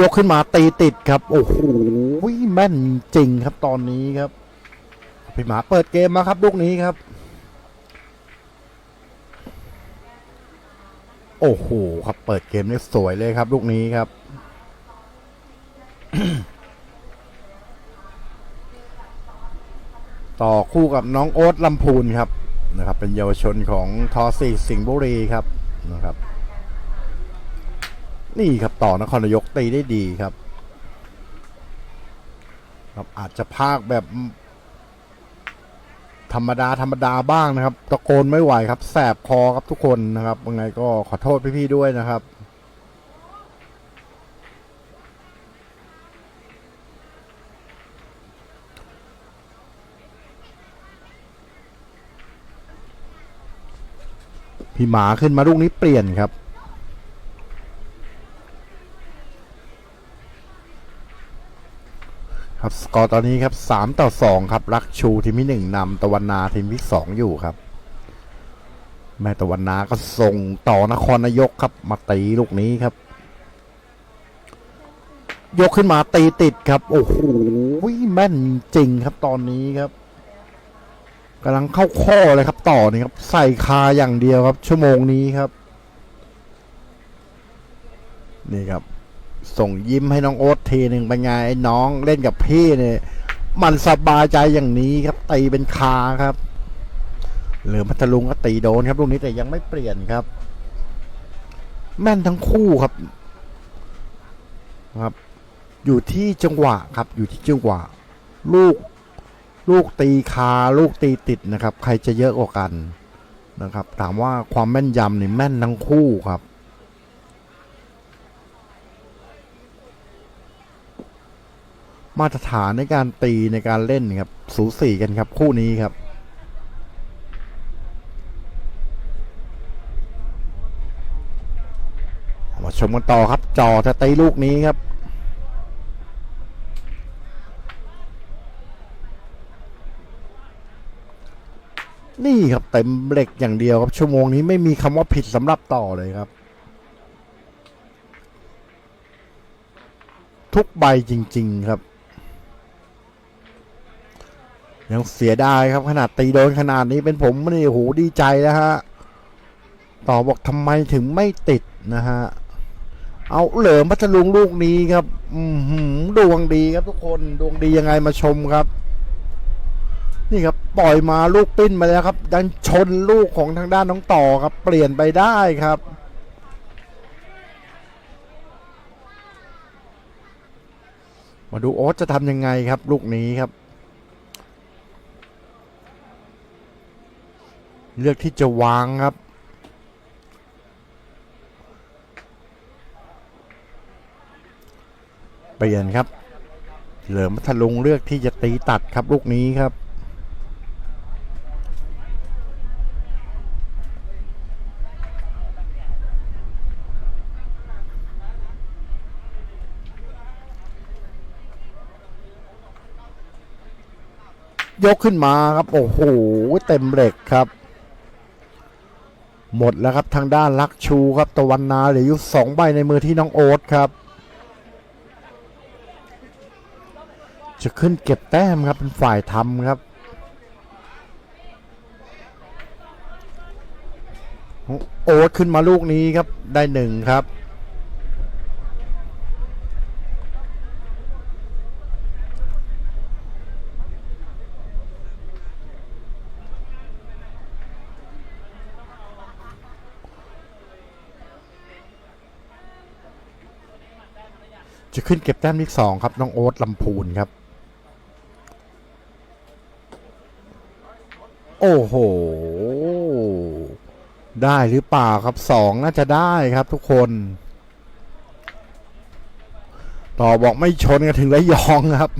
ยกขึ้นมาตีติดครับ โอ้โหแม่นจริงครับตอนนี้ครับพี่หมาเปิดเกมมาครับลูกนี้ครับ โอ้โหครับเปิดเกมนี่สวยเลยครับ ลูกนี้ครับต่อคู่กับน้องโอ๊ตลำพูนครับนะครับ เป็นเยาวชนของทอสีสิงห์บุรีครับนะครับ นี่ครับต่อนครนายกตีได้ดีครับ ครับอาจจะพากแบบ ธรรมดาธรรมดาบ้างนะครับ ตะโกนไม่ไหวครับ แสบคอครับทุกคนนะครับยังไงก็ขอโทษพี่ๆด้วยนะครับพี่หมาขึ้นมาลูกนี้เปลี่ยนครับ ครับสกอร์ตอนนี้ครับสามต่อสองครับรักชูทีมที่หนึ่งนำตะวันนาทีมที่สองอยู่ครับ แม่ตะวันนาก็ส่งต่อนครนายกครับ มาตีลูกนี้ครับ ยกขึ้นมาตีติดครับ โอ้โหแม่นจริงครับตอนนี้ครับกำลังเข้าข้อเลยครับต่อนี่ครับ ใส่คาอย่างเดียวครับ ชั่วโมงนี้ครับ นี่ครับ ส่งยิ้มให้น้องโอ๊ตทีหนึ่งเป็นไงไอ้น้องเล่นกับพี่เนี่ยมันสบายใจอย่างนี้ครับตีเป็นคาครับเหลือพัทลุงก็ตีโดนครับลูกนี้แต่ยังไม่เปลี่ยนครับ แม่นทั้งคู่ครับครับ อยู่ที่จังหวะครับ อยู่ที่จังหวะ ลูก ลูกตีคา ลูกตีติดนะครับ ใครจะเยอะกว่ากันนะครับ ถามว่าความแม่นยำนี่แม่นทั้งคู่ครับ มาตรฐานในการตีในการเล่นครับ สูสีกันครับคู่นี้ครับมาชมกันต่อครับจอจะตีลูกนี้ครับนี่ครับเต็มเหล็กอย่างเดียวครับ ชั่วโมงนี้ไม่มีคำว่าผิดสำหรับต่อเลยครับ ทุกใบจริง ๆ ครับ ยังเสียดายครับขนาดตีโดนขนาดนี้เป็นผมนี่โอ้โหดีใจแล้วฮะต่อบอกทำไมถึงไม่ติดนะฮะเอาเหลิมพัทลุงลูกนี้ครับอือหือดวงดีครับทุกคนดวงดียังไงมาชมครับ นี่ครับปล่อยมาลูกปิ้นมาแล้วครับ ดันชนลูกของทางด้านน้องต่อครับ เปลี่ยนไปได้ครับมาดูโอ๊ตจะทำยังไงครับ ลูกนี้ครับ เลือกที่จะวางครับ เปลี่ยนครับ เหลิมพัทลุงเลือกที่จะตีตัดครับลูกนี้ครับยกขึ้นมาครับ โอ้โห เต็มเหล็กครับ หมดแล้วครับทางด้านลักชูครับตะวันนาเหลืออยู่สองใบในมือที่น้องโอ๊ตครับ จะขึ้นเก็บแต้มครับเป็นฝ่ายทำครับโอ๊ตขึ้นมาลูกนี้ครับได้หนึ่งครับ จะขึ้นเก็บแต้มที่สองครับ น้องโอ๊ตลำพูนครับ โอ้โห ได้หรือเปล่าครับสองน่าจะได้ครับทุกคน ต่อบอกไม่ชนกันถึงระยองครับ